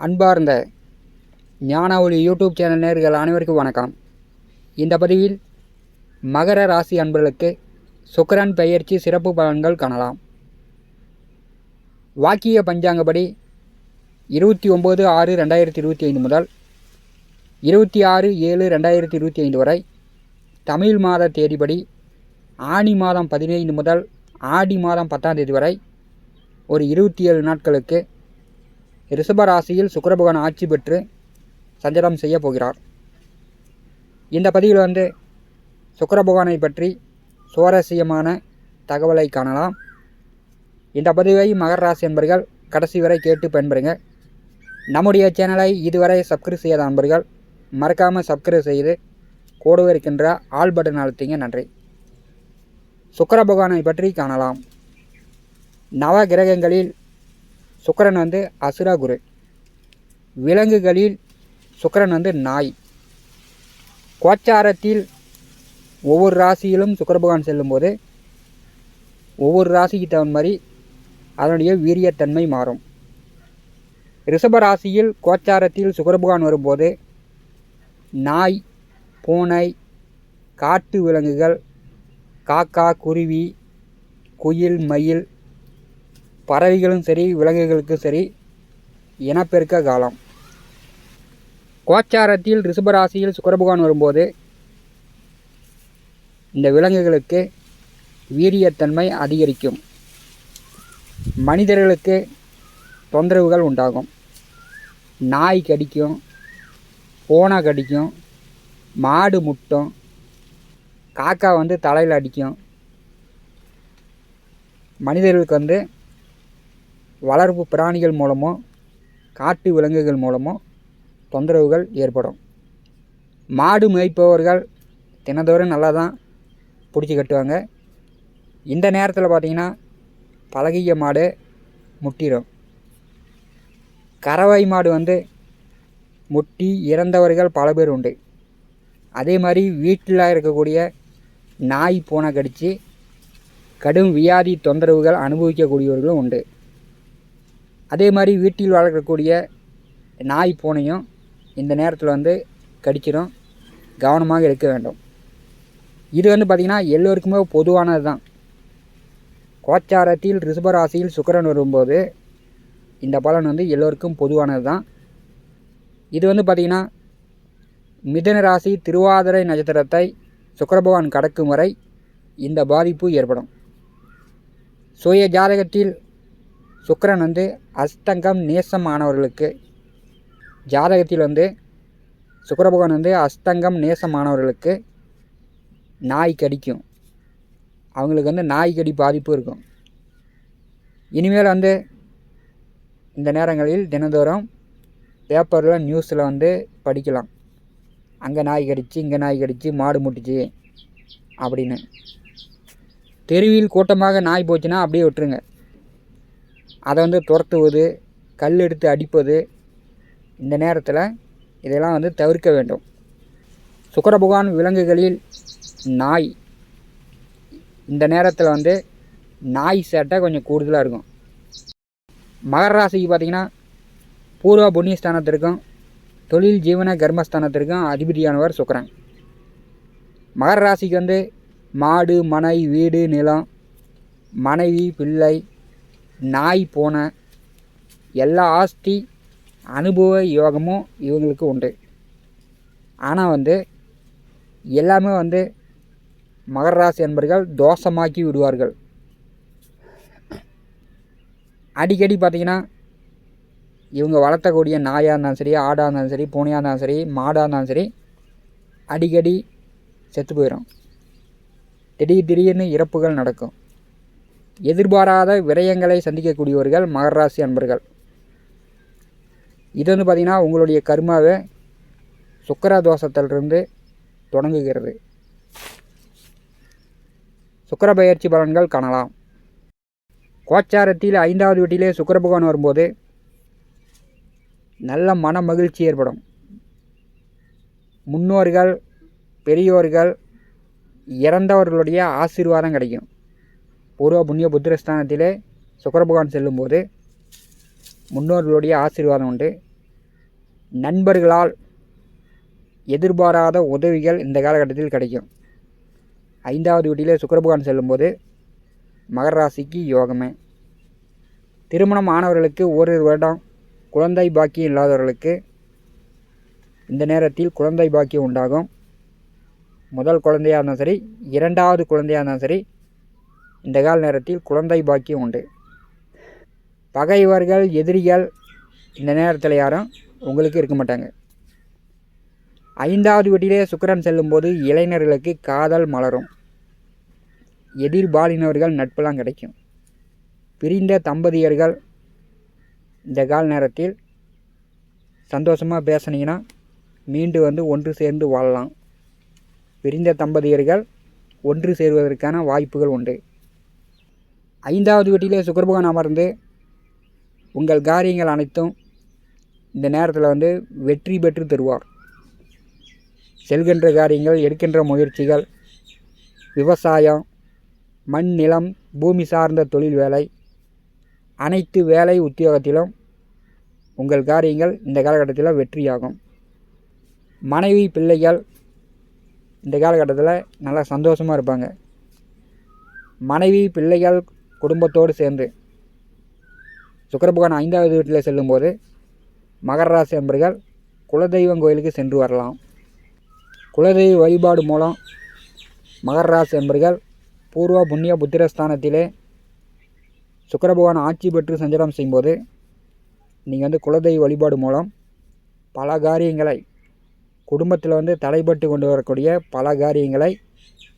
அன்பார்ந்த ஞான ஒளி யூடியூப் சேனல் நேர்கள் அனைவருக்கும் வணக்கம். இந்த பதிவில் மகர ராசி அன்பர்களுக்கு சுக்கரன் பெயர்ச்சி சிறப்பு பலன்கள் காணலாம். வாக்கிய பஞ்சாங்கப்படி இருபத்தி ஒம்பது ஆறு ரெண்டாயிரத்தி இருபத்தி ஐந்து முதல் இருபத்தி ஆறு ஏழு ரெண்டாயிரத்தி இருபத்தி ஐந்து வரை தமிழ் மாத தேதிப்படி ஆனி மாதம் பதினைந்து முதல் ஆடி மாதம் பத்தாம் தேதி வரை ஒரு இருபத்தி ஏழு நாட்களுக்கு ரிஷப ராசியில் சுக்கரபகவான் ஆட்சி பெற்று சஞ்சாரம் செய்ய போகிறார். இந்த பதிவில் வந்து சுக்கரபகவானை பற்றி சுவாரஸ்யமான தகவலை காணலாம். இந்த பதிவை மகர ராசி என்பர்கள் கடைசி வரை கேட்டு பயன்பெறுங்க. நம்முடைய சேனலை இதுவரை சப்ஸ்கிரைப் செய்யாத நண்பர்கள் மறக்காமல் சப்ஸ்கிரைப் செய்து கூடவே இருக்கின்ற ஆல் பட்டன் அழுத்திங்க. நன்றி. சுக்கிர பகவானை பற்றி காணலாம். நவ கிரகங்களில் சுக்கரன் வந்து அசுரா குரு. விலங்குகளில் சுக்கரன் வந்து நாய். கோச்சாரத்தில் ஒவ்வொரு ராசியிலும் சுக்கர பகவான் செல்லும்போது ஒவ்வொரு ராசிக்கு தகுந்த மாதிரி அதனுடைய வீரியத்தன்மை மாறும். ரிஷப ராசியில் கோச்சாரத்தில் சுக்கர பகவான் வரும்போது நாய் பூனை காட்டு விலங்குகள் காக்கா குருவி குயில் மயில் பறவைகளும் சரி விலங்குகளுக்கும் சரி இனப்பெருக்க காலம். கோச்சாரத்தில் ரிஷபராசியில் சுக்கரபகவான் வரும்போது இந்த விலங்குகளுக்கு வீரியத்தன்மை அதிகரிக்கும். மனிதர்களுக்கு தொந்தரவுகள் உண்டாகும். நாய் கடிக்கும் பூனை கடிக்கும் மாடு முட்டும் காக்கா வந்து தலையில் அடிக்கும். மனிதர்களுக்கு வந்து வளர்ப்பு பிராணிகள் மூலமோ காட்டு விலங்குகள் மூலமோ தொந்தரவுகள் ஏற்படும். மாடு மேய்ப்பவர்கள் தினந்தோறும் நல்லா தான் பிடிச்சி கட்டுவாங்க. இந்த நேரத்தில் பார்த்தீங்கன்னா பழகிய மாடு முட்டிடும். கறவை மாடு வந்து முட்டி இறந்தவர்கள் பல பேர் உண்டு. அதே மாதிரி வீட்டில் இருக்கக்கூடிய நாய் பூனை கடித்து கடும் வியாதி தொந்தரவுகள் அனுபவிக்கக்கூடியவர்களும் உண்டு. அதே மாதிரி வீட்டில் வளர்க்கக்கூடிய நாய் பூனையும் இந்த நேரத்தில் வந்து கடிச்சிடும். கவனமாக இருக்க வேண்டும். இது வந்து பார்த்திங்கன்னா எல்லோருக்குமே பொதுவானது தான். கோச்சாரத்தில் ரிஷபராசியில் சுக்கரன் வரும்போது இந்த பலன் வந்து எல்லோருக்கும் பொதுவானது தான். இது வந்து பார்த்திங்கன்னா மிதன ராசி திருவாதிரை நட்சத்திரத்தை சுக்கரபகவான் கடக்கும் வரை இந்த பாதிப்பு ஏற்படும். சுய ஜாதகத்தில் சுக்கரன் வந்து அஸ்தங்கம் நேசமானவர்களுக்கு ஜாதகத்தில் வந்து சுக்கரபகவான் வந்து அஸ்தங்கம் நேசமானவர்களுக்கு நாய் கடிக்கும். அவங்களுக்கு வந்து நாய் கடி பாதிப்பு இருக்கும். இனிமேல் வந்து இந்த நேரங்களில் தினந்தோறும் பேப்பரில் நியூஸில் வந்து படிக்கலாம். அங்கே நாய் கடிச்சு இங்கே நாய் கடிச்சு மாடு முட்டுச்சு அப்படின்னு. தெருவில் கூட்டமாக நாய் போச்சுன்னா அப்படியே விட்டுருங்க. அதை வந்து துரத்துவது கல் எடுத்து அடிப்பது இந்த நேரத்தில் இதெல்லாம் வந்து தவிர்க்க வேண்டும். சுக்கர பகவான் விலங்குகளில் நாய் இந்த நேரத்தில் வந்து நாய் சேட்டை கொஞ்சம் கூடுதலாக இருக்கும். மகர ராசிக்கு பார்த்திங்கன்னா பூர்வ புண்ணியஸ்தானத்திற்கும் தொழில் ஜீவன கர்மஸ்தானத்திற்கும் அதிபதியானவர் சுக்கரன். மகர ராசிக்கு வந்து மாடு மனை வீடு நிலம் மனைவி பிள்ளை நாய் போன எல்லா ஆஸ்தி அனுபவ யோகமும் இவங்களுக்கு உண்டு. ஆனால் வந்து எல்லாமே வந்து மகர ராசி என்பர்கள் தோஷமாக்கி விடுவார்கள். அடிக்கடி பார்த்திங்கன்னா இவங்க வளர்த்தக்கூடிய நாயாக இருந்தாலும் சரி ஆடாக இருந்தாலும் சரி பூனையாக இருந்தாலும் சரி மாடாக இருந்தாலும் சரி அடிக்கடி செத்து போயிடும் திடீர் திடீர்னு இறப்புகள் நடக்கும். எதிர்பாராத விரயங்களை சந்திக்கக்கூடியவர்கள் மகர ராசி அன்பர்கள். இது வந்து பார்த்திங்கன்னா உங்களுடைய கர்மாவை சுக்கர தோஷத்திலிருந்து தொடங்குகிறது. சுக்கர பயிற்சி பலன்கள் காணலாம். கோச்சாரத்தில் ஐந்தாவது வீட்டிலே சுக்கர பகவான் வரும்போது நல்ல மன மகிழ்ச்சி ஏற்படும். முன்னோர்கள் பெரியோர்கள் இறந்தவர்களுடைய ஆசீர்வாதம் கிடைக்கும். பூர்வ புண்ணிய புத்திரஸ்தானத்திலே சுக்கரபகவான் செல்லும்போது முன்னோர்களுடைய ஆசீர்வாதம் உண்டு. நண்பர்களால் எதிர்பாராத உதவிகள் இந்த காலகட்டத்தில் கிடைக்கும். ஐந்தாவது வீட்டிலே சுக்கரபகவான் செல்லும்போது மகர ராசிக்கு யோகமே. திருமணம் ஆனவர்களுக்கு ஓரிரு வருடம் குழந்தை பாக்கியம் இல்லாதவர்களுக்கு இந்த நேரத்தில் குழந்தை பாக்கியம் உண்டாகும். முதல் குழந்தையாக இருந்தாலும் சரி இரண்டாவது குழந்தையாக இருந்தாலும் சரி இந்த கால நேரத்தில் குழந்தை பாக்கியம் உண்டு. பகைவர்கள் எதிரிகள் இந்த நேரத்தில் யாரும் உங்களுக்கு இருக்க மாட்டாங்க. ஐந்தாவது வீட்டிலே சுக்கரன் செல்லும்போது இளைஞர்களுக்கு காதல் மலரும். எதிர்பாலினவர்கள் நட்பெல்லாம் கிடைக்கும். பிரிந்த தம்பதியர்கள் இந்த கால நேரத்தில் சந்தோஷமாக பேசுனீங்கன்னா மீண்டும் வந்து ஒன்று சேர்ந்து வாழலாம். பிரிந்த தம்பதியர்கள் ஒன்று சேர்வதற்கான வாய்ப்புகள் உண்டு. ஐந்தாவது வீட்டிலே சுக்கரபகவான் அமர்ந்து உங்கள் காரியங்கள் அனைத்தும் இந்த நேரத்தில் வந்து வெற்றி பெற்று தருவார். செல்கின்ற காரியங்கள் எடுக்கின்ற முயற்சிகள் விவசாயம் மண் நிலம் பூமி சார்ந்த தொழில் வேலை அனைத்து வேலை உத்தியோகத்திலும் உங்கள் காரியங்கள் இந்த காலகட்டத்தில் வெற்றியாகும். மனைவி பிள்ளைகள் இந்த காலகட்டத்தில் நல்லா சந்தோஷமாக இருப்பாங்க. மனைவி பிள்ளைகள் குடும்பத்தோடு சேர்ந்து. சுக்கரபகவான் ஐந்தாவது வீட்டில் செல்லும்போது மகர ராசி அன்பர்கள் குலதெய்வம் கோயிலுக்கு சென்று வரலாம். குலதெய்வ வழிபாடு மூலம் மகர ராசி அன்பர்கள் பூர்வ புண்ணிய புத்திரஸ்தானத்திலே சுக்கரபகவான் ஆட்சி பெற்று சஞ்சலம் செய்யும்போது நீங்கள் வந்து குலதெய்வ வழிபாடு மூலம் பல காரியங்களை குடும்பத்தில் வந்து தலைப்பட்டு கொண்டு வரக்கூடிய பல காரியங்களை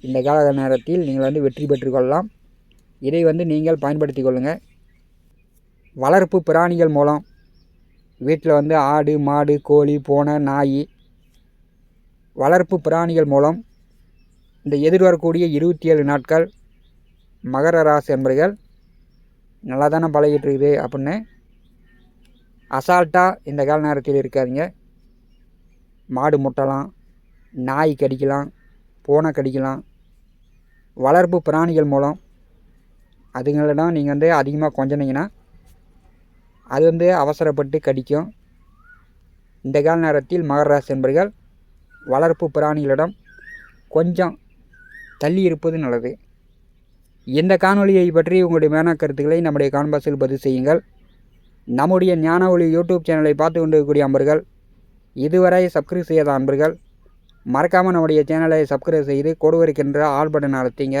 இந்த கால நேரத்தில் நீங்கள் வந்து வெற்றி பெற்றுக்கொள்ளலாம் இதை வந்து நீங்கள் பயன்படுத்தி கொள்ளுங்கள் வளர்ப்பு பிராணிகள் மூலம் வீட்டில் வந்து ஆடு மாடு கோழி பூனை நாய் வளர்ப்பு பிராணிகள் மூலம் இந்த எதிர்வரக்கூடிய இருபத்தி ஏழு நாட்கள் மகர ராசி என்பர்கள் நல்லா தானே பழகிட்டு இருக்குது அப்படின்னு அசால்ட்டாக இந்த கால நேரத்தில் இருக்காதிங்க. மாடு முட்டலாம் நாய் கடிக்கலாம் பூனை கடிக்கலாம். வளர்ப்பு பிராணிகள் மூலம் அதுங்களிடம் நீங்கள் வந்து அதிகமாக கொஞ்சினீங்கன்னா அது வந்து அவசரப்பட்டு கடிக்கும். இந்த கால நேரத்தில் மகராசி என்பர்கள் வளர்ப்பு பிராணிகளிடம் கொஞ்சம் தள்ளி இருப்பது நல்லது. இந்த காணொலியை பற்றி உங்களுடைய மேன கருத்துக்களை நம்முடைய கான்பாஸில் பதிவு செய்யுங்கள். நம்முடைய ஞான ஒளி யூடியூப் சேனலை பார்த்து கொண்டிருக்கக்கூடிய அன்பர்கள் இதுவரை சப்ஸ்கிரைப் செய்யாத அன்பர்கள் மறக்காமல் நம்முடைய சேனலை சப்ஸ்கிரைப் செய்து கொடுவருக்கின்ற ஆல் பட்டன் அழுத்திங்க.